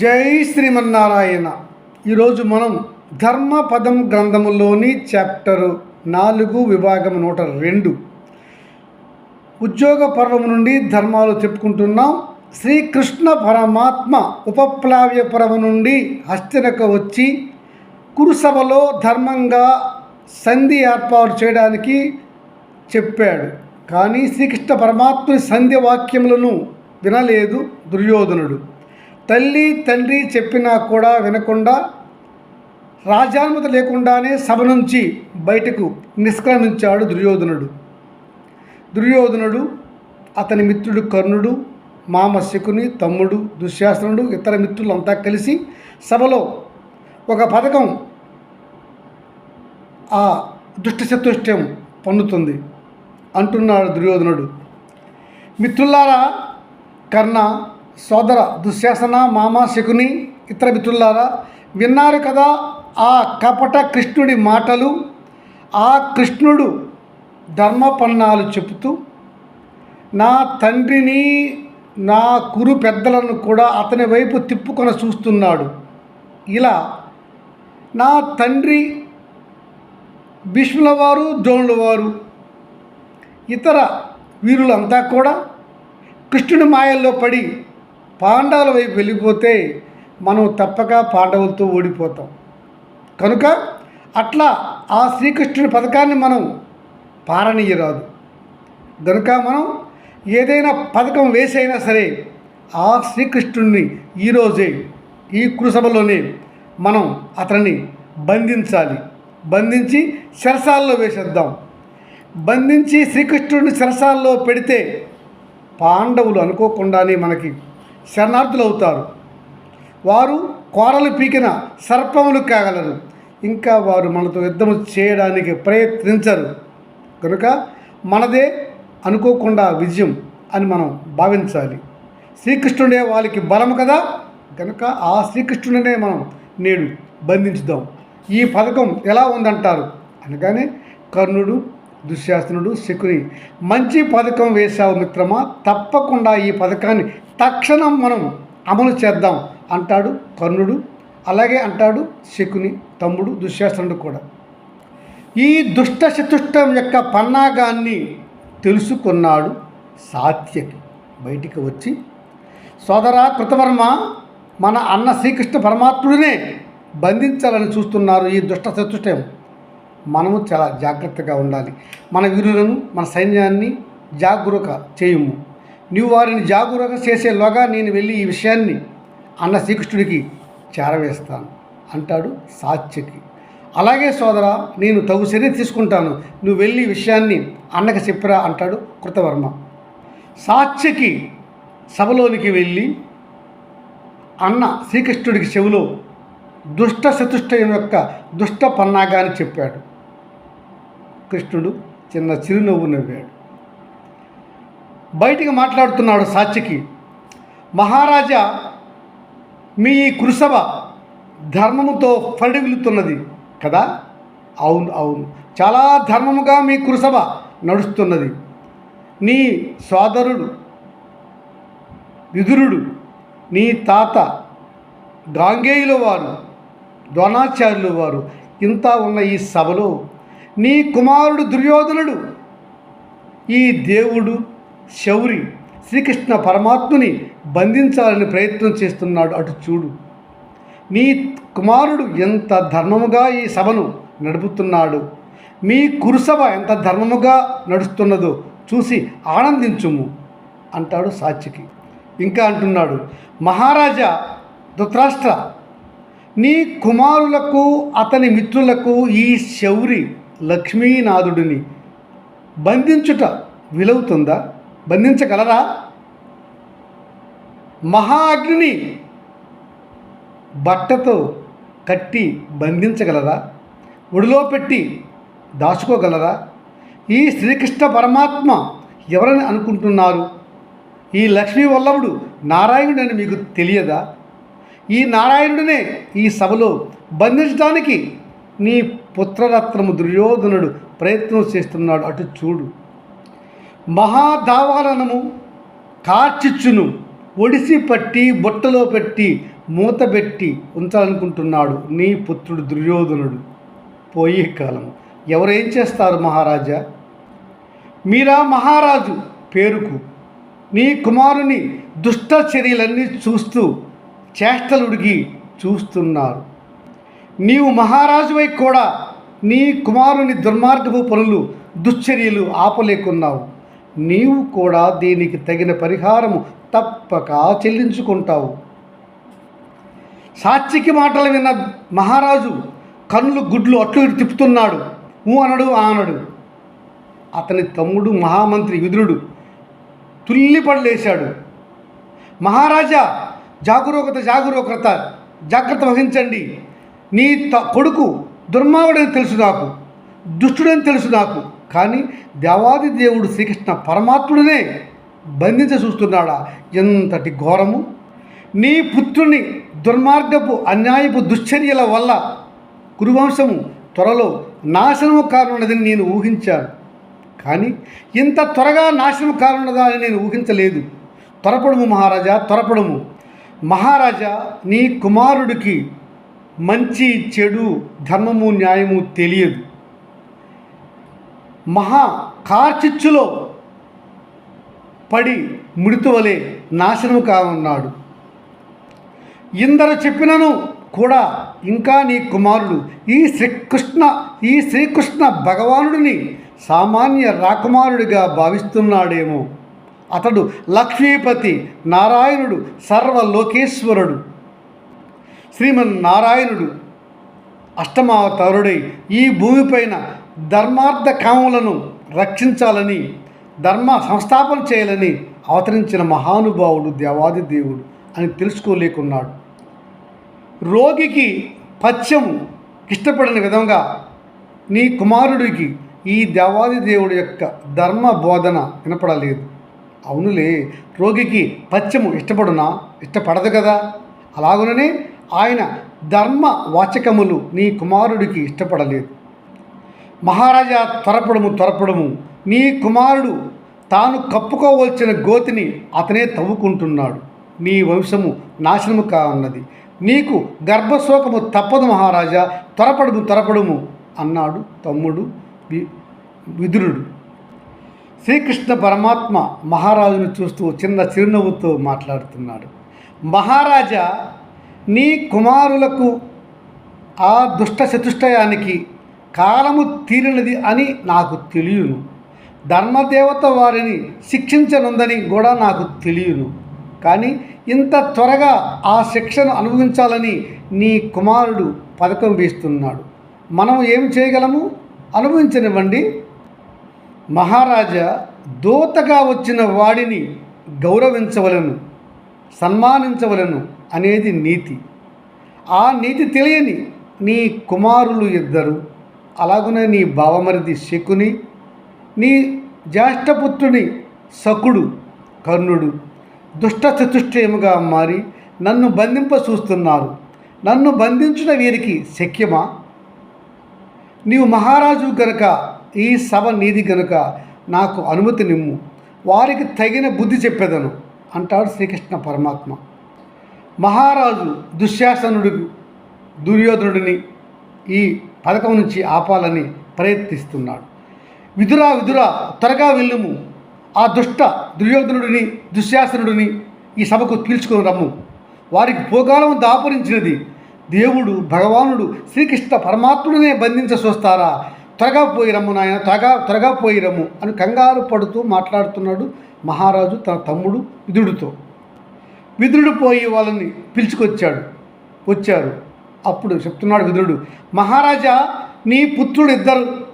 జై శ్రీమన్నారాయణ. ఈరోజు మనం ధర్మపదం గ్రంథములోని చాప్టరు నాలుగు విభాగం నూట రెండు. ఉద్యోగ పర్వం నుండి ధర్మాలు చెప్పుకుంటున్నాం. శ్రీకృష్ణ పరమాత్మ ఉపప్లావ్య పర్వం నుండి హస్తినక వచ్చి కురుసభలో ధర్మంగా సంధి ఏర్పాటు చేయడానికి చెప్పాడు. కానీ శ్రీకృష్ణ పరమాత్ముని సంధ్య వాక్యములను వినలేదు దుర్యోధనుడు. తల్లి తండ్రి చెప్పినా కూడా వినకుండా రాజానుమతి లేకుండానే సభ నుంచి బయటకు నిష్క్రమించాడు దుర్యోధనుడు. దుర్యోధనుడు అతని మిత్రుడు కర్ణుడు మామ శకుని తమ్ముడు దుశ్శాసనుడు ఇతర మిత్రులంతా కలిసి సభలో ఒక పథకం ఆ దుష్టచతుష్టయం పన్నుతుంది అంటున్నాడు దుర్యోధనుడు. మిత్రులారా కర్ణ సోదర దుశ్శాసన మామ శకుని ఇతర మిత్రులారా విన్నారు కదా ఆ కపట కృష్ణుడి మాటలు ఆ కృష్ణుడు ధర్మపన్నాలు చెబుతూ నా తండ్రిని నా కురు పెద్దలను కూడా అతని వైపు తిప్పుకొని చూస్తున్నాడు. ఇలా నా తండ్రి భీష్ముల వారు ద్రోణుల వారు ఇతర వీరులంతా కూడా కృష్ణుడి మాయల్లో పడి పాండవుల వైపు వెళ్ళిపోతే మనం తప్పక పాండవులతో ఓడిపోతాం. కనుక అట్లా ఆ శ్రీకృష్ణుడి పథకాన్ని మనం పారనీయరాదు. కనుక మనం ఏదైనా పథకం వేసైనా సరే ఆ శ్రీకృష్ణుడిని ఈరోజే ఈ కురుసభలోనే మనం అతన్ని బంధించాలి. బంధించి శరసాల్లో వేసేద్దాం. బంధించి శ్రీకృష్ణుడిని శరసాల్లో పెడితే పాండవులు అనుకోకుండానే మనకి శరణార్థులు అవుతారు వారు కోరలు పీకిన సర్పములు కాగలరు. ఇంకా వారు మనతో యుద్ధము చేయడానికి ప్రయత్నించరు. కనుక మనదే అనుకోకుండా విజయం అని మనం భావించాలి. శ్రీకృష్ణుడే వాళ్ళకి బలం కదా? కనుక ఆ శ్రీకృష్ణుడినే మనం నేడు బంధించుదాం. ఈ పథకం ఎలా ఉందంటారు? అనగానే కర్ణుడు దుశ్శాసనుడు శకుని మంచి పథకం వేశావు మిత్రమా? తప్పకుండా ఈ పథకాన్ని తక్షణం మనం అమలు చేద్దాం అంటాడు కర్ణుడు అలాగే అంటాడు శకుని తమ్ముడు దుశ్శాసనుడు కూడా. ఈ దుష్ట చతుష్టం యొక్క పన్నాగాన్ని తెలుసుకున్నాడు సాత్యకి. బయటికి వచ్చి సోదరా కృతవర్మ మన అన్న శ్రీకృష్ణ పరమాత్ముడినే బంధించాలని చూస్తున్నారు ఈ దుష్ట చతుష్టయం మనము చాలా జాగ్రత్తగా ఉండాలి. మన వీరులను మన సైన్యాన్ని జాగరూక చేయుము. నీవు వారిని జాగరూకం చేసేలోగా నేను వెళ్ళి ఈ విషయాన్ని అన్న శ్రీకృష్ణుడికి చేరవేస్తాను అంటాడు సాత్యకి అలాగే సోదర నేను తగు చర్య తీసుకుంటాను. నువ్వు వెళ్ళి ఈ విషయాన్ని అన్నకి చెప్పరా అంటాడు కృతవర్మ. సాత్యకి సభలోనికి వెళ్ళి అన్న శ్రీకృష్ణుడికి చెవిలో దుష్ట చతుష్టయం యొక్క దుష్ట పన్నాగాన్ని చెప్పాడు. కృష్ణుడు చిన్న చిరునవ్వు నవ్వాడు. బయటికి మాట్లాడుతున్నాడు సాత్యకి మహారాజా మీ ఈ కురుసభ ధర్మముతో ఫడిగులుతున్నది కదా? అవును అవును. చాలా ధర్మముగా మీ కురుసభ నడుస్తున్నది. నీ సోదరుడు విదురుడు నీ తాత గాంగేయుల వారు ద్రోణాచార్యుల వారు ఇంత ఉన్న ఈ సభలో నీ కుమారుడు దుర్యోధనుడు ఈ దేవుడు శౌరి శ్రీకృష్ణ పరమాత్ముని బంధించాలని ప్రయత్నం చేస్తున్నాడు. అటు చూడు. నీ కుమారుడు ఎంత ధర్మముగా ఈ సభను నడుపుతున్నాడు? మీ కురుసభ ఎంత ధర్మముగా నడుస్తున్నదో చూసి ఆనందించుము అంటాడు సాక్షికి. ఇంకా అంటున్నాడు మహారాజా ధృతరాష్ట్ర నీ కుమారులకు అతని మిత్రులకు ఈ శౌరి లక్ష్మీనాథుడిని బంధించుట విలవుతుందా? బంధించగలరా? మహా అగ్నిని బట్టతో కట్టి బంధించగలరా? ఒడిలో పెట్టి దాచుకోగలరా? ఈ శ్రీకృష్ణ పరమాత్మ ఎవరని అనుకుంటున్నారు? ఈ లక్ష్మీ వల్లభుడు నారాయణుడని మీకు తెలియదా? ఈ నారాయణుడినే ఈ సభలో బంధించడానికి నీ పుత్రరత్నము దుర్యోధనుడు ప్రయత్నం చేస్తున్నాడు. అటు చూడు. మహాదావాలనము కార్చిచ్చును ఒడిసి పట్టి బుట్టలో పెట్టి మూత పెట్టి ఉంచాలనుకుంటున్నాడు నీ పుత్రుడు దుర్యోధనుడు. పోయే కాలం ఎవరేం చేస్తారు మహారాజా? మీరా మహారాజు పేరుకు నీ కుమారుని దుష్ట చర్యలన్నీ చూస్తూ చేష్టలుడిగి చూస్తున్నారు. నీవు మహారాజువై కూడా నీ కుమారుని దుర్మార్గపు పనులు దుశ్చర్యలు ఆపలేకున్నావు. నీవు కూడా దీనికి తగిన పరిహారము తప్పక చెల్లించుకుంటావు. సాక్షికి మాటలు విన్న మహారాజు కన్నులు గుడ్లు అట్లు ఇటు తిప్పుతున్నాడు. ఊ అనడు ఆ అనడు. అతని తమ్ముడు మహామంత్రి విదురుడు తుల్లిపడలేశాడు మహారాజా జాగరూకత జాగరూకత జాగ్రత్త వహించండి. నీ త కొడుకు దుర్మావుడని తెలుసు నాకు దుష్టుడని తెలుసు నాకు. కానీ దేవాది దేవుడు శ్రీకృష్ణ పరమాత్ముడినే బంధించ చూస్తున్నాడా? ఎంతటి ఘోరము! నీ పుత్రుని దుర్మార్గపు అన్యాయపు దుశ్చర్యల వల్ల కురువంశము త్వరలో నాశనము కానున్నదని నేను ఊహించాను. కానీ ఇంత త్వరగా నాశనం కానున్నదా అని నేను ఊహించలేదు. త్వరపడము మహారాజా త్వరపడము. మహారాజా నీ కుమారుడికి మంచి చెడు ధర్మము న్యాయము తెలియదు. మహా కార్చిచ్చులో పడి మృతువలే నాశనము కానున్నాడు. ఇందరు చెప్పినను కూడా ఇంకా నీ కుమారుడు ఈ శ్రీకృష్ణ ఈ శ్రీకృష్ణ భగవానుడిని సామాన్య రాకుమారుడిగా భావిస్తున్నాడేమో. అతడు లక్ష్మీపతి నారాయణుడు సర్వలోకేశ్వరుడు. శ్రీమన్నారాయణుడు అష్టమావతారుడై ఈ భూమిపైన ధర్మార్థ కామములను రక్షించాలని ధర్మ సంస్థాపన చేయాలని అవతరించిన మహానుభావుడు దేవాది దేవుడు అని తెలుసుకోలేకున్నాడు. రోగికి పత్యం ఇష్టపడిన విధంగా నీ కుమారుడికి ఈ దేవాది దేవుడి యొక్క ధర్మ బోధన వినపడలేదు. అవునులే రోగికి పథ్యము ఇష్టపడునా? ఇష్టపడదు కదా. అలాగుననే ఆయన ధర్మ వాచకములు నీ కుమారుడికి ఇష్టపడలేదు. మహారాజా త్వరపడము త్వరపడము. నీ కుమారుడు తాను కప్పుకోవలసిన గోతిని అతనే తవ్వుకుంటున్నాడు. నీ వంశము నాశనము కానున్నది. నీకు గర్భశోకము తప్పదు మహారాజా. త్వరపడము త్వరపడము అన్నాడు తమ్ముడు వి విదురుడు. శ్రీకృష్ణ పరమాత్మ మహారాజును చూస్తూ చిన్న చిరునవ్వుతో మాట్లాడుతున్నాడు. మహారాజా నీ కుమారులకు ఆ దుష్ట చతుష్టయానికి కాలము తీరినది అని నాకు తెలియను. ధర్మదేవత వారిని శిక్షించనుందని కూడా నాకు తెలియను. కానీ ఇంత త్వరగా ఆ శిక్షను అనుభవించాలని నీ కుమారుడు పథకం వేస్తున్నాడు. మనం ఏం చేయగలము? అనుభవించనివ్వండి. మహారాజా దూతగా వచ్చిన వాడిని గౌరవించవలను సన్మానించవలను అనేది నీతి. ఆ నీతి తెలియని నీ కుమారులు ఇద్దరు. అలాగునే నీ బావమరిది శకుని నీ జ్యేష్ఠపుత్రుని సకుడు కర్ణుడు దుష్ట చతుష్టయముగా మారి నన్ను బంధింప చూస్తున్నారు నన్ను బంధించిన వీరికి శక్యమా? నీవు మహారాజు గనుక ఈ సభ నీది గనుక నాకు అనుమతి నిమ్ము. వారికి తగిన బుద్ధి చెప్పేదను అంటాడు శ్రీకృష్ణ పరమాత్మ. మహారాజు దుశ్శాసనుడు దుర్యోధనుడిని ఈ పథకం నుంచి ఆపాలని ప్రయత్నిస్తున్నాడు. విదురా విదురా త్వరగా వెళ్ళుము. ఆ దుష్ట దుర్యోధనుడిని దుశ్శాసనుడిని ఈ సభకు పీల్చుకొని రమ్ము. వారికి పోగాలం దాపురించినది. దేవుడు భగవానుడు శ్రీకృష్ణ పరమాత్ముడినే బంధించ చూస్తారా త్వరగా పోయి రమ్ము నాయన త్వరగా త్వరగా పోయి రమ్ము అని కంగారు పడుతూ మాట్లాడుతున్నాడు మహారాజు తన తమ్ముడు విదుడితో విదురుడు పోయి వాళ్ళని పిలుచుకొచ్చాడు. వచ్చారు. అప్పుడు చెప్తున్నాడు విదురుడు మహారాజా నీ పుత్రుడు ఇద్దరు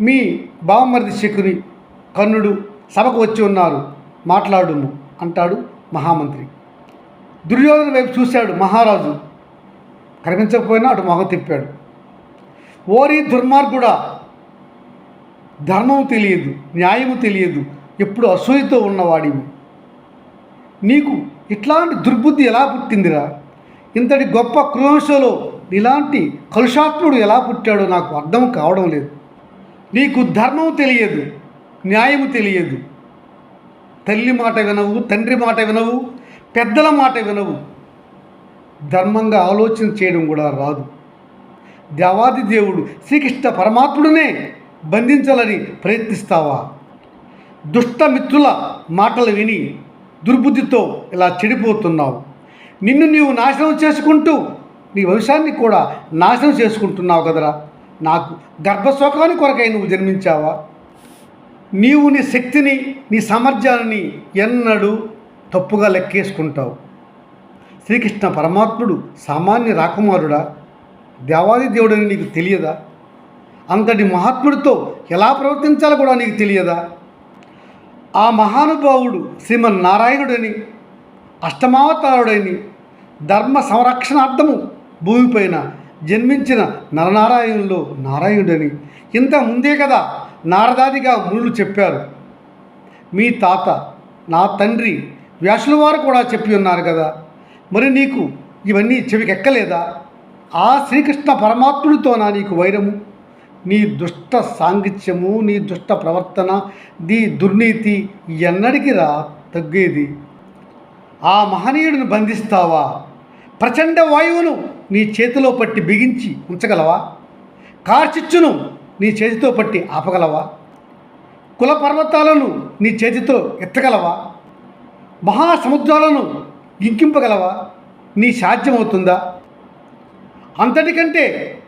మీ బావమరిది శకుని కర్ణుడు సభకు వచ్చి ఉన్నారు మాట్లాడుము అంటాడు మహామంత్రి. దుర్యోధన వైపు చూశాడు మహారాజు కనిపించకపోయినా అటు మొహం తిప్పాడు. ఓరి దుర్మార్గుడా ధర్మము తెలియదు న్యాయము తెలియదు ఎప్పుడు అసూయతో ఉన్నవాడివి. నీకు ఇట్లాంటి దుర్బుద్ధి ఎలా పుట్టిందిరా? ఇంతటి గొప్ప క్రూంశలో ఇలాంటి కలుషాత్ముడు ఎలా పుట్టాడో నాకు అర్థం కావడం లేదు. నీకు ధర్మం తెలియదు న్యాయము తెలియదు. తల్లి మాట వినవు తండ్రి మాట వినవు పెద్దల మాట వినవు. ధర్మంగా ఆలోచన చేయడం కూడా రాదు. దేవాది దేవుడు శ్రీకృష్ణ పరమాత్ముడినే బంధించాలని ప్రయత్నిస్తావా? దుష్టమిత్రుల మాటలు విని దుర్బుద్ధితో ఇలా చెడిపోతున్నావు. నిన్ను నీవు నాశనం చేసుకుంటూ నీ వంశాన్ని కూడా నాశనం చేసుకుంటున్నావు కదరా. నాకు గర్భశోకాన్ని కొరకై నువ్వు జన్మించావా? నీవు నీ శక్తిని నీ సామర్థ్యాన్ని ఎన్నడూ తప్పుగా లెక్కేసుకుంటావు. శ్రీకృష్ణ పరమాత్ముడు సామాన్య రాకుమారుడా? దేవాది దేవుడని నీకు తెలియదా? అంతటి మహాత్ముడితో ఎలా ప్రవర్తించాలో కూడా నీకు తెలియదా? ఆ మహానుభావుడు శ్రీమన్నారాయణుడని అష్టమావతారుడని ధర్మ సంరక్షణార్థము భూమిపైన జన్మించిన నరనారాయణులు నారాయణుడని. ఇంత ముందే కదా నారదాదిగా మునులు చెప్పారు. మీ తాత నా తండ్రి వ్యాసుల వారు కూడా చెప్పి ఉన్నారు కదా. మరి నీకు ఇవన్నీ చెవికెక్కలేదా? ఆ శ్రీకృష్ణ పరమాత్ముడితో నా నీకు వైరము? నీ దుష్ట సాంగిత్యము నీ దుష్ట ప్రవర్తన నీ దుర్నీతి ఎన్నడికి రా తగ్గేది? ఆ మహనీయుడిని బంధిస్తావా? ప్రచండ వాయువును నీ చేతిలో పట్టి బిగించి ఉంచగలవా? కార్చిచ్చును నీ చేతితో పట్టి ఆపగలవా? కుల పర్వతాలను నీ చేతితో ఎత్తగలవా? మహాసముద్రాలను ఇంకింపగలవా? నీ సాధ్యమవుతుందా? అంతటికంటే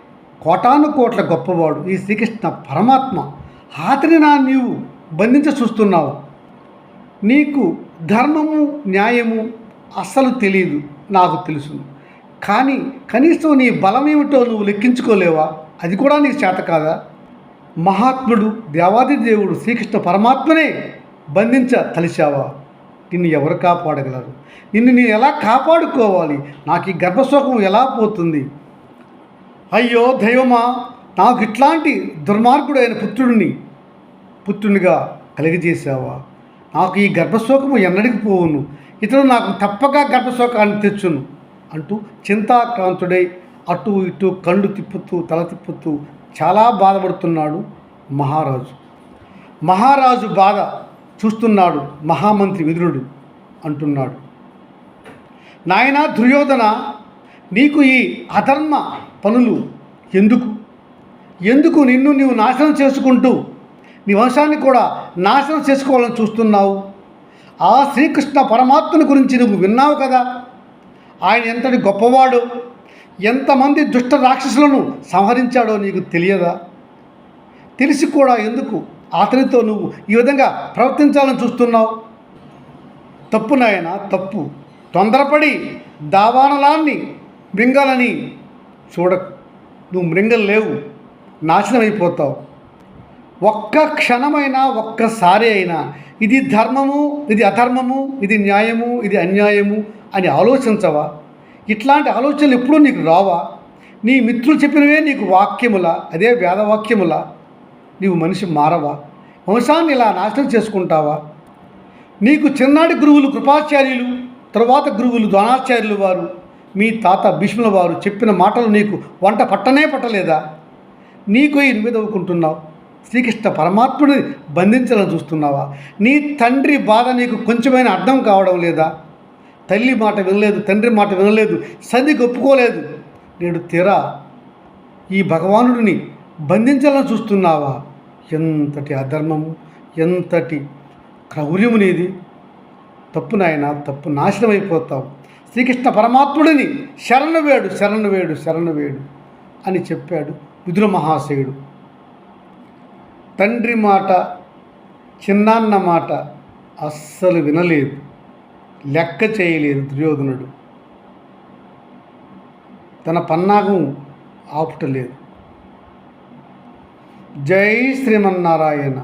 కోటాను కోట్ల గొప్పవాడు ఈ శ్రీకృష్ణ పరమాత్మ. అతని నా నీవు బంధించ చూస్తున్నావు. నీకు ధర్మము న్యాయము అస్సలు తెలియదు నాకు తెలుసు కానీ కనీసం నీ బలం ఏమిటో నువ్వు లెక్కించుకోలేవా? అది కూడా నీకు చేత కాదా? మహాత్ముడు దేవాది దేవుడు శ్రీకృష్ణ పరమాత్మనే బంధించ తలిచావా? నిన్ను ఎవరు కాపాడగలరు? నిన్ను నేను ఎలా కాపాడుకోవాలి? నాకు ఈ గర్భశోకం ఎలా పోతుంది? అయ్యో దైవమా నాకు ఇట్లాంటి దుర్మార్గుడైన పుత్రుడిని పుత్రునిగా కలిగజేసావా నాకు ఈ గర్భశోకము ఎన్నడికి పోవును? ఇతడు నాకు తప్పక గర్భశోకాన్ని తెచ్చును అంటూ చింతాక్రాంతుడై అటు ఇటు కళ్ళు తిప్పుతూ తల తిప్పుతూ చాలా బాధపడుతున్నాడు మహారాజు. మహారాజు బాధ చూస్తున్నాడు మహామంత్రి విదురుడు అంటున్నాడు. నాయనా దుర్యోధన నీకు ఈ అధర్మ పనులు ఎందుకు? ఎందుకు నిన్ను నీవు నాశనం చేసుకుంటూ నీ వంశాన్ని కూడా నాశనం చేసుకోవాలని చూస్తున్నావు? ఆ శ్రీకృష్ణ పరమాత్మని గురించి నువ్వు విన్నావు కదా? ఆయన ఎంతటి గొప్పవాడు ఎంతమంది దుష్ట రాక్షసులను సంహరించాడో నీకు తెలియదా? తెలిసి కూడా ఎందుకు అతనితో నువ్వు ఈ విధంగా ప్రవర్తించాలని చూస్తున్నావు? తప్పు నాయన తప్పు. తొందరపడి దావానలాన్ని మృంగాలని చూడకు. నువ్వు మృంగలు లేవు నాశనం అయిపోతావు ఒక్క క్షణమైనా ఒక్కసారి అయినా ఇది ధర్మము ఇది అధర్మము ఇది న్యాయము ఇది అన్యాయము అని ఆలోచించవా? ఇట్లాంటి ఆలోచనలు ఎప్పుడూ నీకు రావా? నీ మిత్రులు చెప్పినవే నీకు వాక్యముల? అదే వేదవాక్యముల? నీవు మనిషి మారవా? వంశాన్ని ఇలా నాశనం చేసుకుంటావా? నీకు చిన్నాటి గురువులు కృపాచార్యులు తరువాత గురువులు ద్రోణాచార్యులు వారు మీ తాత భీష్ముల వారు చెప్పిన మాటలు నీకు వంట పట్టనే పట్టలేదా? నీకు ఈ నివేదవుకుంటున్నావు శ్రీకృష్ణ పరమాత్ముడిని బంధించాలని చూస్తున్నావా? నీ తండ్రి బాధ నీకు కొంచెమైనా అర్థం కావడం లేదా? తల్లి మాట వినలేదు తండ్రి మాట వినలేదు సది ఒప్పుకోలేదు. నేడు తీరా ఈ భగవానుడిని బంధించాలని చూస్తున్నావా? ఎంతటి అధర్మము ఎంతటి క్రౌర్యము నీది? తప్పు నాయన తప్పు నాశనం అయిపోతావు. శ్రీకృష్ణ పరమాత్ముడిని శరణు వేడు శరణు వేడు శరణు వేడు అని చెప్పాడు విదుర మహాశయుడు. తండ్రి మాట చిన్నాన్న మాట అస్సలు వినలేదు లెక్క చేయలేదు దుర్యోధనుడు. తన పన్నాగం ఆపుటలేదు. జై శ్రీమన్నారాయణ.